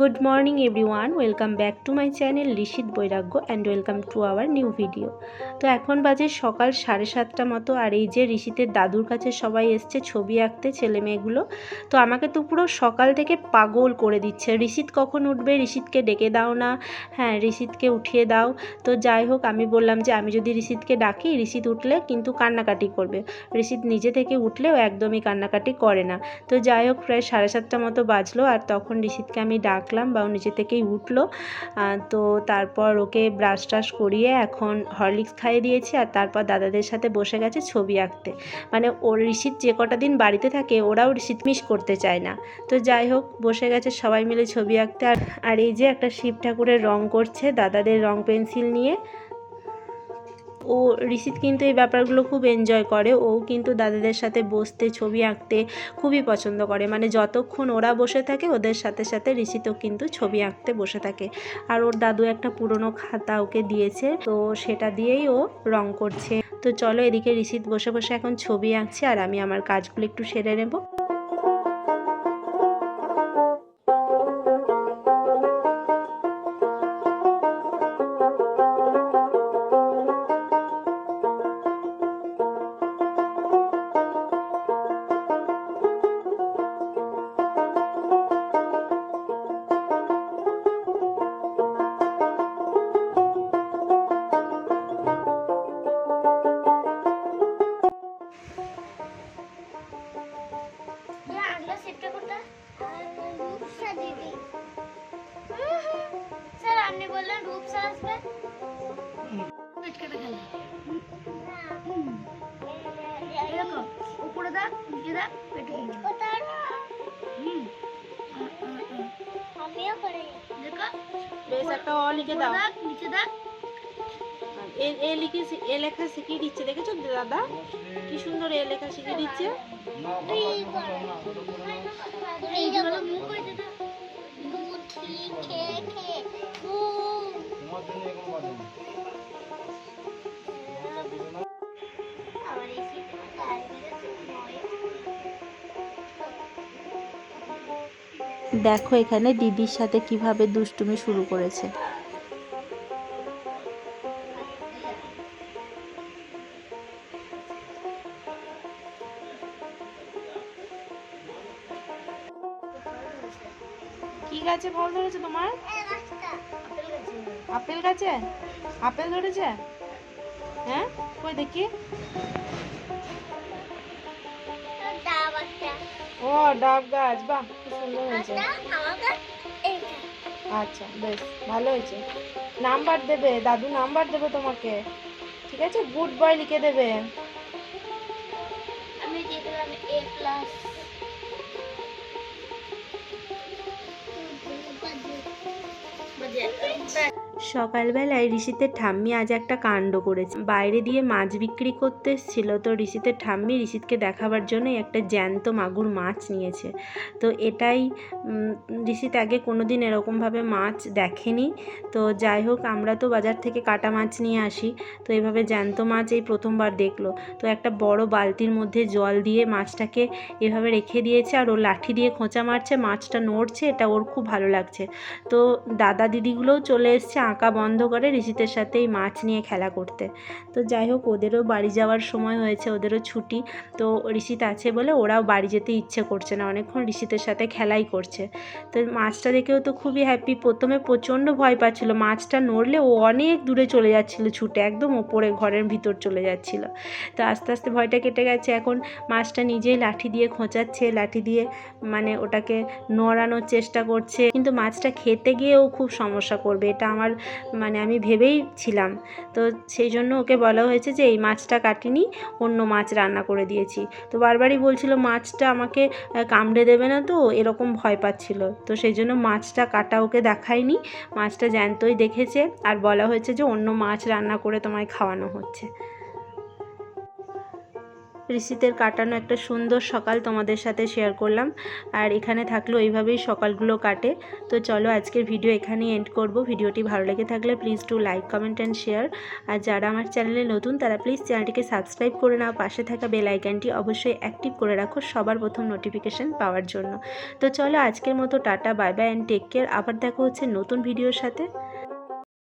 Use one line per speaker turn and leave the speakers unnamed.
Good morning everyone welcome back to my channel Rishit Bairagya and welcome to our new video তো এখন বাজে সকাল সাড়ে সাতটা মতো, আর এই যে ঋষিতের দাদুর কাছে সবাই এসছে ছবি আঁকতে, ছেলে মেয়েগুলো। তো আমাকে তো পুরো সকাল থেকে পাগল করে দিচ্ছে। ঋষিত কখন উঠবে? ঋষিতকে ডেকে দাও না। হ্যাঁ ঋষিতকে উঠিয়ে দাও। তো যাই হোক, আমি বললাম যে, আমি যদি ঋষিতকে ডাকি, ঋষিত উঠলে কিন্তু কান্নাকাটি করবে। ঋষিত নিজে থেকে উঠলেও একদমই কান্নাকাটি করে না। তো যাই হোক, প্রায় সাড়ে সাতটা মতো বাজলো, আর তখন ঋষিতকে আমি ডাকলাম বা নিজে থেকেই উঠল। তো তারপর ওকে ব্রাশ টাশ করিয়ে এখন হরলিক্স খাইয়ে দিয়েছি আর তারপর দাদাদের সাথে বসে গেছে ছবি আঁকতে। মানে ওর ঋষিত যে কটা দিন বাড়িতে থাকে, ওরাও ঋষিত মিস করতে চায় না। তো যাই হোক, বসে গেছে সবাই মিলে ছবি আঁকতে আর আর এই যে একটা শিব ঠাকুরের রং করছে, দাদাদের রং পেন্সিল নিয়ে ও ঋষিত কিন্তু এই ব্যাপারগুলো খুব এনজয় করে। ও কিন্তু দাদাদের সাথে বসতে, ছবি আঁকতে খুবই পছন্দ করে। মানে যতক্ষণ ওরা বসে থাকে, ওদের সাথে সাথে ঋষিতও কিন্তু ছবি আঁকতে বসে থাকে। আর ওর দাদু একটা পুরনো খাতা ওকে দিয়েছে, তো সেটা দিয়েই ও রং করছে। তো চলো এদিকে ঋষিত বসে বসে এখন ছবি আঁকছে, আর আমি আমার কাজগুলো একটু সেরে নেব।
আপনি বললেন? রূপসা আসবে
পেটকাটা খেলা এরকম উপরে দাগ নিচে দাগ পেটে
আমিও করে
দেখো
বেশ একটা অ লিখে দাও।
দাগ নিচে দাগ
এ এ লিখে এ লেখা শিখিয়ে দিচ্ছে দেখেছ দাদা? কি সুন্দর এ লেখা শিখিয়ে দিচ্ছে। দেখো এখানে দিদির সাথে কীভাবে দুষ্টুমি শুরু করেছে। কি গাছে ফল ধরেছে তোমার? আপেল গাছে? আপেল ধরেছে? হ্যাঁ? কই দেখি। ও ডাব গাছ বাহ। সুন্দর হয়েছে
আমাকে এইটা।
আচ্ছা বেশ ভালো হয়েছে। নাম্বার দেবে দাদু নাম্বার দেবে তোমাকে। ঠিক আছে গুড বয় লিখে দেবে।
আমি দিয়ে দিলাম এ প্লাস
সকালবেলায় ঋষিতের ঠাম্মি আজ একটা কাণ্ড করেছে। বাইরে দিয়ে মাছ বিক্রি করতে এসেছিল, তো ঋষিতের ঠাম্মি ঋষিতকে দেখাবার জন্যই একটা জ্যান্ত মাগুর মাছ নিয়েছে। তো এটাই ঋষিত আগে কোনো দিন এরকমভাবে মাছ দেখেনি। তো যাই হোক, আমরা তো বাজার থেকে কাটা মাছ নিয়ে আসি। তো এভাবে জ্যান্ত মাছ এই প্রথমবার দেখল। তো একটা বড় বালতির মধ্যে জল দিয়ে মাছটাকে এভাবে রেখে দিয়েছে আর ও লাঠি দিয়ে খোঁচা মারছে, মাছটা নড়ছে, এটা ওর খুব ভালো লাগছে। তো দাদা দিদিগুলোও চলে এসছে আঁকা বন্ধ করে ঋষিতের সাথে এই মাছ নিয়ে খেলা করতে। তো যাই হোক, ওদেরও বাড়ি যাওয়ার সময় হয়েছে, ওদেরও ছুটি। তো ঋষিত আছে বলে ওরাও বাড়ি যেতে ইচ্ছে করছে না। অনেকক্ষণ ঋষিতের সাথে খেলাই করছে। তো মাছটা দেখেও তো খুবই হ্যাপি প্রথমে প্রচণ্ড ভয় পাচ্ছিল। মাছটা নড়লে ও অনেক দূরে চলে যাচ্ছিল ছুটে, একদম ওপরে ঘরের ভিতর চলে যাচ্ছিল। তো আস্তে আস্তে ভয়টা কেটে গেছে। এখন মাছটা নিজেই লাঠি দিয়ে খোঁচাচ্ছে, লাঠি দিয়ে মানে ওটাকে নড়ানোর চেষ্টা করছে। কিন্তু মাছটা খেতে গিয়েও খুব সমস্যা করবে। এটা আমার মানে আমি ভেবেই ছিলাম। তো সেই জন্য ওকে বলা হয়েছে যে, এই মাছটা কাটিনি, অন্য মাছ রান্না করে দিয়েছি। তো বারবারই বলছিল, মাছটা আমাকে কামড়ে দেবে না তো, এরকম ভয় পাচ্ছিল। তো সেই জন্য মাছটা কাটা ওকে দেখায়নি। মাছটা জ্যান্তই দেখেছে, আর বলা হয়েছে যে, অন্য মাছ রান্না করে তোমায় খাওয়ানো হচ্ছে। ঋষিতের কাটানো একটা সুন্দর সকাল তোমাদের সাথে শেয়ার করলাম। আর এখানে থাকলেও এইভাবেই সকালগুলো কাটে। তো চলো আজকের ভিডিও এখানেই এন্ড করব। ভিডিওটি ভালো লেগে থাকলে please to like comment and share আর যারা আমার চ্যানেলে নতুন, তারা প্লিজ চ্যানেলটিকে সাবস্ক্রাইব করে নাও। পাশে থাকা বেল আইকনটি অবশ্যই অ্যাক্টিভ করে রাখো সবার প্রথম নোটিফিকেশন পাওয়ার জন্য। তো চলো আজকের মতো tata bye bye and take care আবার দেখা হচ্ছে নতুন ভিডিওর সাথে।